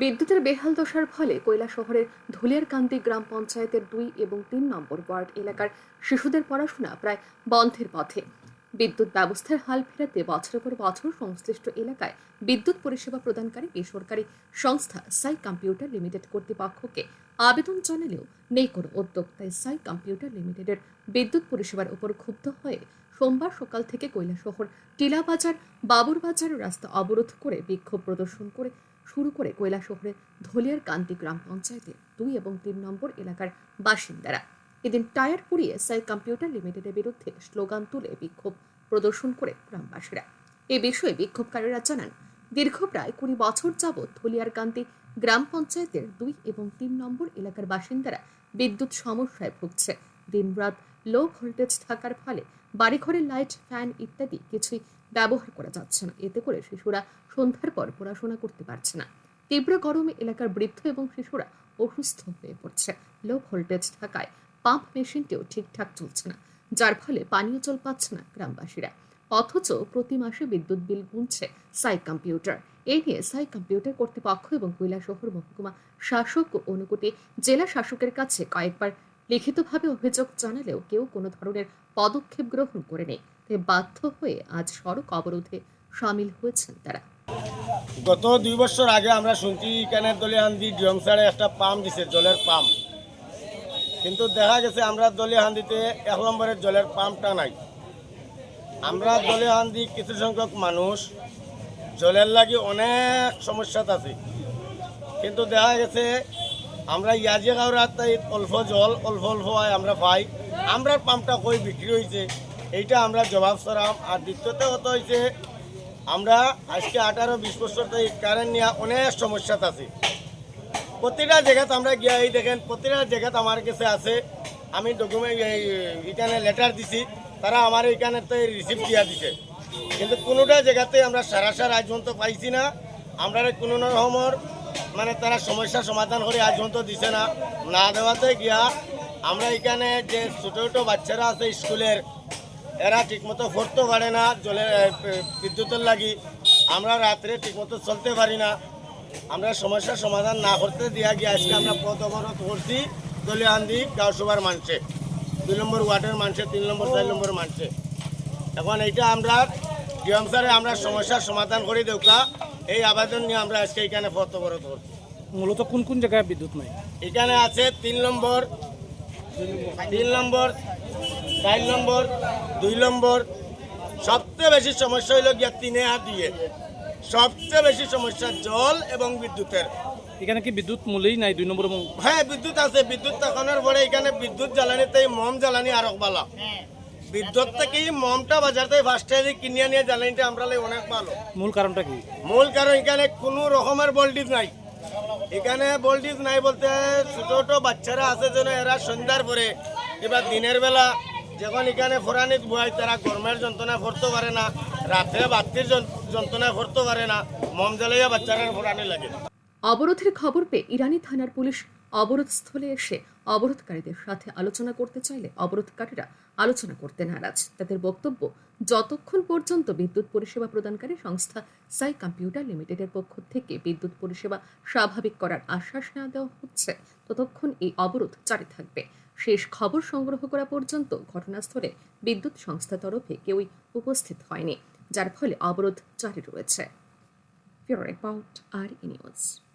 বিদ্যুতের বেহাল দশার ফলে কৈলা শহরের ধুলিয়ারকান্দি গ্রাম পঞ্চায়েতের দুই এবং তিন নম্বর ওয়ার্ড এলাকার শিশুদের পড়াশোনা প্রায় বন্ধের পথে। বিদ্যুৎ ব্যবস্থার হাল ফেরাতে বছরের পর বছর সংশ্লিষ্ট এলাকায় বিদ্যুৎ পরিষেবা প্রদানকারী বেসরকারি সংস্থা সাই কম্পিউটার লিমিটেড কর্তৃপক্ষকে আবেদন জানালেও নেই কোনো উদ্যোগ। তাই সাই কম্পিউটার লিমিটেডের বিদ্যুৎ পরিষেবার উপর ক্ষুব্ধ হয়ে সোমবার সকাল থেকে কৈলাসহর টিলাবাজার বাবুরবাজার রাস্তা অবরোধ করে বিক্ষোভ প্রদর্শন করে শুরু করে কৈলাসহরের ধলিয়ার কান্তি গ্রাম পঞ্চায়েতের দুই এবং তিন নম্বর এলাকার বাসিন্দারা। এদিন টায়ার পুড়িয়ে সাই কম্পিউটার লিমিটেডের বিরুদ্ধে স্লোগান তুলে বিক্ষোভ প্রদর্শন করে গ্রামবাসীরা। এ বিষয়ে বিক্ষোভকারীরা জানান, দীর্ঘ প্রায় কুড়ি বছর যাবৎ ধলিয়ারকান্দি গ্রাম পঞ্চায়েতের দুই এবং তিন নম্বর এলাকার বাসিন্দারা বিদ্যুৎ সমস্যায় ভুগছে। দিনরাত লো ভোল্টেজ থাকার ফলে বাড়িঘরের লাইট ফ্যান ইত্যাদি কিছুই ব্যবহার করা যাচ্ছে না। এতে করে শিশুরা সন্ধ্যার পর পড়াশোনা করতে পারছে না। তীব্র গরমে এলাকার বৃদ্ধ এবং শিশুরা অসুস্থ হয়ে পড়ছে। লো ভোল্টেজ থাকায় পাম্প মেশিনটিও ঠিকঠাক চলছে না, যার ফলে পানীয় জল পাচ্ছে না গ্রামবাসীরা। অথচ প্রতি মাসে বিদ্যুৎ বিল গুনছে সাই কম্পিউটার। এই নিয়ে সাই কম্পিউটার কর্তৃপক্ষ এবং কৈলাসহর মহকুমা শাসক ও অনুকুটি জেলা শাসকের কাছে কয়েকবার লিখিতভাবে অভিযোগ জানালেও কেউ কোনো ধরনের পদক্ষেপ গ্রহণ করেনি। তাই বাধ্য হয়ে আজ সড়ক অবরোধে সামিল হয়েছেন তারা। গত দুই বছর আগে আমরা শুনছি এখানে দলিয়াহান্দি ডিয়মসারে একটা পাম্প দিছে, জলের পাম্প কিন্তু দেখা গেছে আমরা দলিয়াহান্দিতে এক নম্বরের জলের পাম্পটা নাই। আমরা দলিয়াহান্দি কিছু সংখ্যক মানুষ, জলের লাগি অনেক সমস্যাত আছে। কিন্তু দেখা গেছে আমরা ইয়াজে গাঁওরাত অল্প জল, অল্প অল্প হয় আমরা পাই। আমরা পাম্পটা কই বিক্রি হয়েছে এইটা আমরা জবাব সরাম আর দ্বিতীয়তে হতো হয়েছে আমরা আজকে আঠারো, বিশ বছর থেকে কারেন্ট নিয়ে অনেক সমস্যাত আছে। প্রতিটা জায়গাতে আমরা গিয়া এই দেখেন, প্রতিটা জায়গাতে আমার কাছে আছে। আমি ডকুমেন্ট এখানে লেটার দিছি, তারা আমার এখানে তো রিসিপ্ট দিয়া দিছে। কিন্তু কোনোটা জায়গাতে আমরা সারা সারা আজ পর্যন্ত পাইছি না। আমরা কোনো রকমের মানে তারা সমস্যার সমাধান করে আজ পর্যন্ত দিছে না। না দেওয়াতে গিয়া আমরা এখানে যে ছোটো ছোটো বাচ্চারা আছে স্কুলের, এরা ঠিকমতো পড়তে পারে না জলের বিদ্যুতের লাগি। আমরা রাত্রে ঠিকমতো চলতে পারি না। আমরা সমস্যার সমাধান না করতে দিয়া গিয়ে আজকে আমরা পথ অবরোধ করছি দলিয়ান্দি গাঁওসভার মানুষে দুই নম্বর ওয়ার্ডের মানুষে তিন নম্বর, চার নম্বর মানুষে এখন এইটা আমরা, ডিএম স্যারে আমরা সমস্যার সমাধান করে দেউকা। এই আবেদন নিয়ে আমরা আজকে এখানে পথ অবরোধ করছি। মূলত কোন কোন জায়গায় বিদ্যুৎ নাই? এখানে আছে তিন নম্বর তিন নম্বর চার নম্বর দুই নম্বর। সবচেয়ে বেশি সমস্যা হইল গিয়া তিনে আর দিয়ে সবচেয়ে বেশি সমস্যা জল এবং বিদ্যুতের। এখানে কি বিদ্যুৎ মূলেই নাই দুই নম্বর? হ্যাঁ বিদ্যুৎ আছে। বিদ্যুৎ থাকানোর পরে এখানে বিদ্যুৎ জ্বালানিতে মম জ্বালানি আরও ভালো বিদ্যুৎ থেকে মমটা বাজার থেকে ফার্স্ট কিনে নিয়ে জ্বালানিটা আমরা অনেক ভালো। মূল কারণটা কি? মূল কারণ এখানে কোনো রকমের ভোল্টেজ নাই। এখানে ভোল্টেজ নাই বলতে ছোট ছোট বাচ্চারা আছে যেন এরা সন্ধ্যার পরে এবার দিনের বেলা যখন এখানে ফোরানিত বয় তারা গরমের যন্ত্রণা করতে পারে না রাতে বাতির যন্ত্রণা করতে পারে না মম জ্বালাইয়া বাচ্চারা ফোরানি লাগে। অবরোধের খবর পেয়ে ইরানি থানার পুলিশ অবরোধস্থলে এসে অবরোধকারীদের সাথে আলোচনা করতে চাইলে অবরোধকারীরা আলোচনা করতে নারাজ। তাদের বক্তব্য, যতক্ষণ পর্যন্ত বিদ্যুৎ পরিষেবা প্রদানকারী সংস্থা সাই কম্পিউটার লিমিটেডের পক্ষ থেকে বিদ্যুৎ পরিষেবা স্বাভাবিক করার আশ্বাস না দেওয়া হচ্ছে, ততক্ষণ এই অবরোধ জারি থাকবে। শেষ খবর সংগ্রহ করা পর্যন্ত ঘটনাস্থলে বিদ্যুৎ সংস্থা তরফে কেউই উপস্থিত হয়নি, যার ফলে অবরোধ জারি রয়েছে। রিপোর্ট আর নিউজ।